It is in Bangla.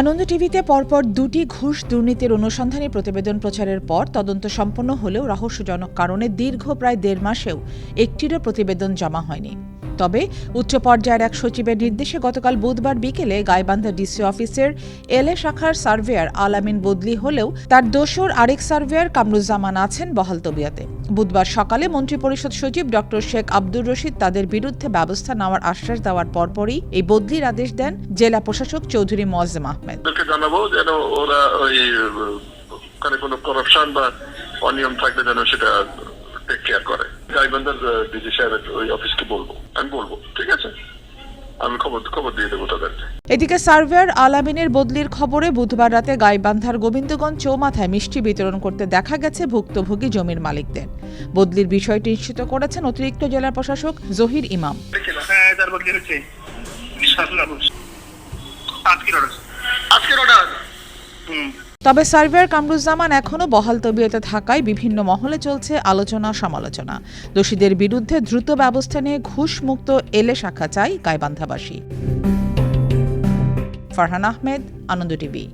আনন্দ টিভিতে পরপর দুটি ঘুষ দুর্নীতির অনুসন্ধানী প্রতিবেদন প্রচারের পর তদন্ত সম্পন্ন হলেও রহস্যজনক কারণে দীর্ঘ প্রায় দেড় মাসেও একটিরও প্রতিবেদন জমা হয়নি। তবে উচ্চ পর্যায়ের এক সচিবের নির্দেশে গতকাল বুধবার বিকেলে গাইবান্ধা ডিসি অফিসের এলএ শাখার সার্ভেয়ার আলামিন বদলি হলেও তার দোসর আরেক সার্ভেয়ার কামরুজ্জামান আছেন বহাল তবিয়াতে। বুধবার সকালে মন্ত্রিপরিষদ সচিব ডক্টর শেখ আব্দুর রশিদ তাদের বিরুদ্ধে ব্যবস্থা নেওয়ার আশ্বাস দেওয়ার পরপরই এই বদলির আদেশ দেন জেলা প্রশাসক চৌধুরী মোয়াজ্জেম আহমেদ। ওরা অনিয়ম থাকলে যেন সেটা টেক কেয়ার করে। গাইবান্ধার ডিজি সাহেবের ওই অফিসকে বলব। আমি খবর খবর দিয়ে দেবো তাদেরকে। এদিকে সার্ভেয়ার আলামিনের বদলির খবরে বুধবার রাতে গাইবান্ধার গোবিন্দগঞ্জ চৌমাথায় মিষ্টি বিতরণ করতে দেখা গেছে ভুক্তভোগী জমির মালিকদের। বদলির বিষয়টি নিশ্চিত করেছেন অতিরিক্ত জেলা প্রশাসক জহির ইমাম। হ্যাঁ আজকের অর্ডার আজকের অর্ডার হুম। তবে সার্ভেয়ার কামরুজ্জামান এখনও বহাল তবিয়তে থাকায় বিভিন্ন মহলে চলছে আলোচনা সমালোচনা। দোষীদের বিরুদ্ধে দ্রুত ব্যবস্থা নিয়ে ঘুষমুক্ত এলে শাখা চাই গাইবান্ধাবাসী। ফারহান আহমেদ, আনন্দ টিভি।